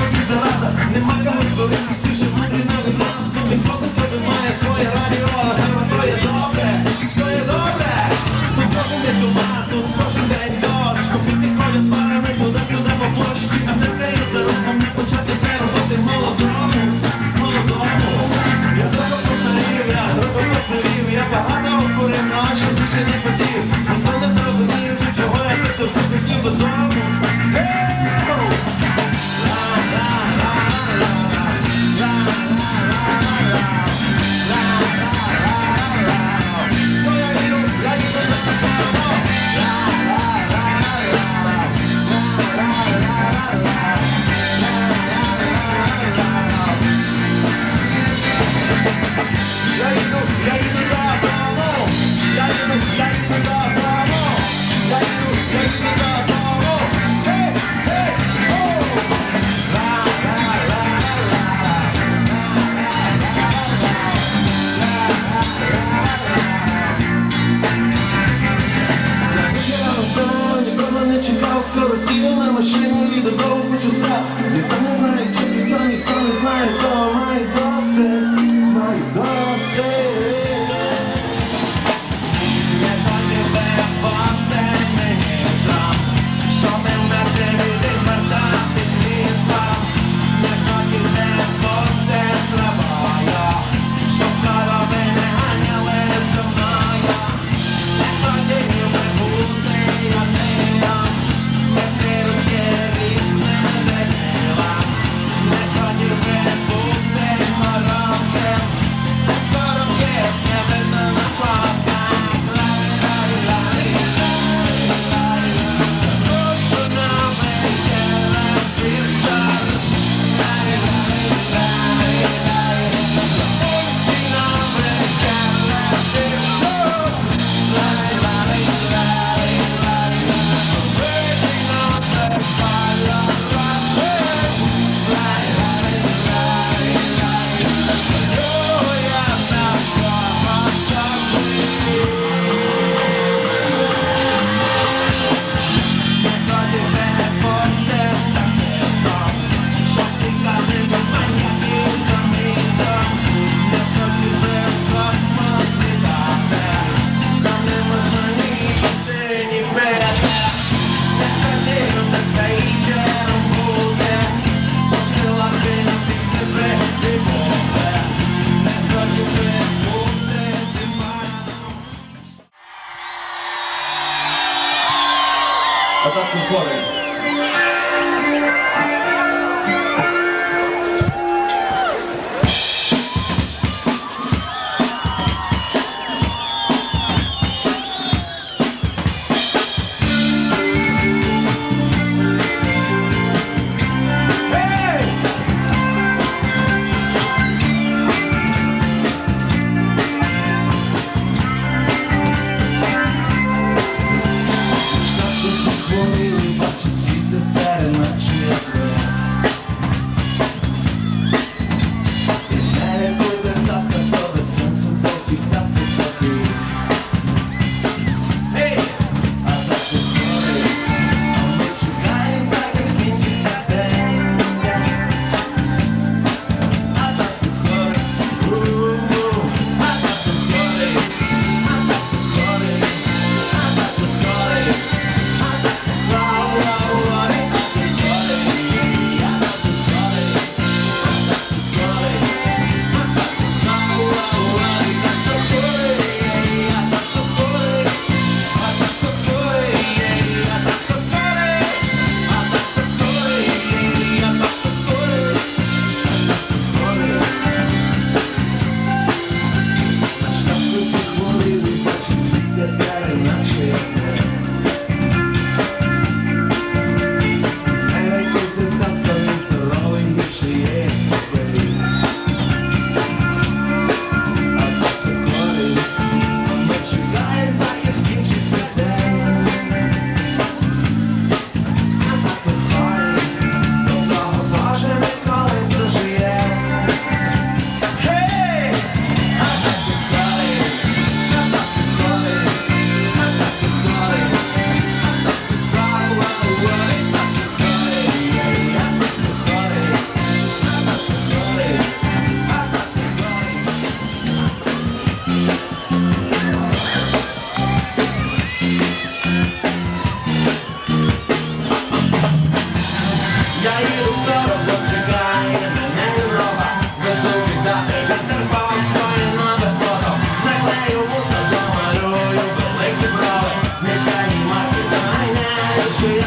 I'ma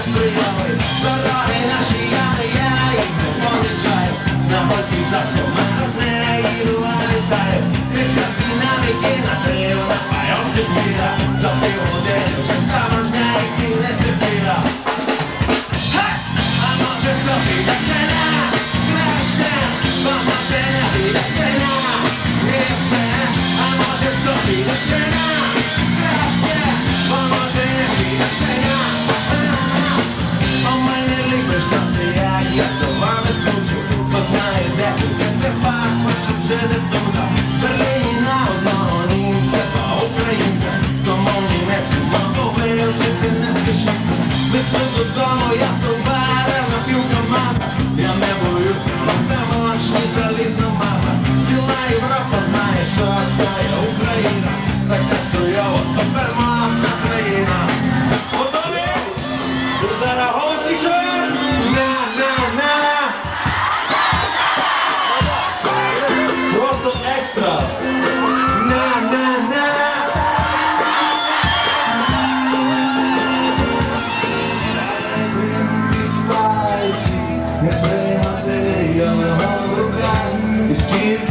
Ferrari, наші ями, я їх не поїжджаю, на горді за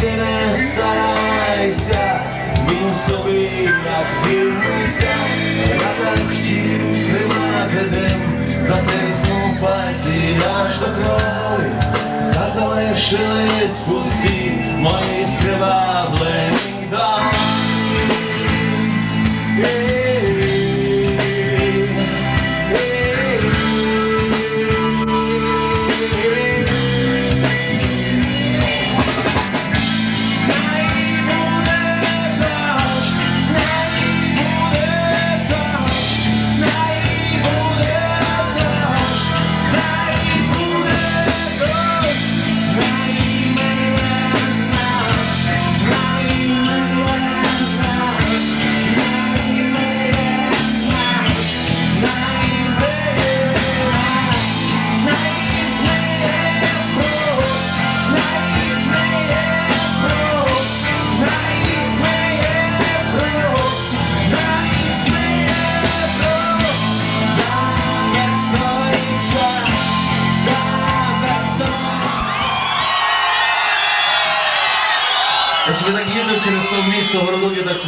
ти не старайся, він собі, як вільний рада хотів тримати дим, затиснув пальці аж до крові, та залишились пусті мої скривавлені дам.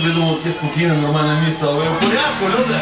собі думав, таке спокійне, нормальне місце, але ви в порядку, люди.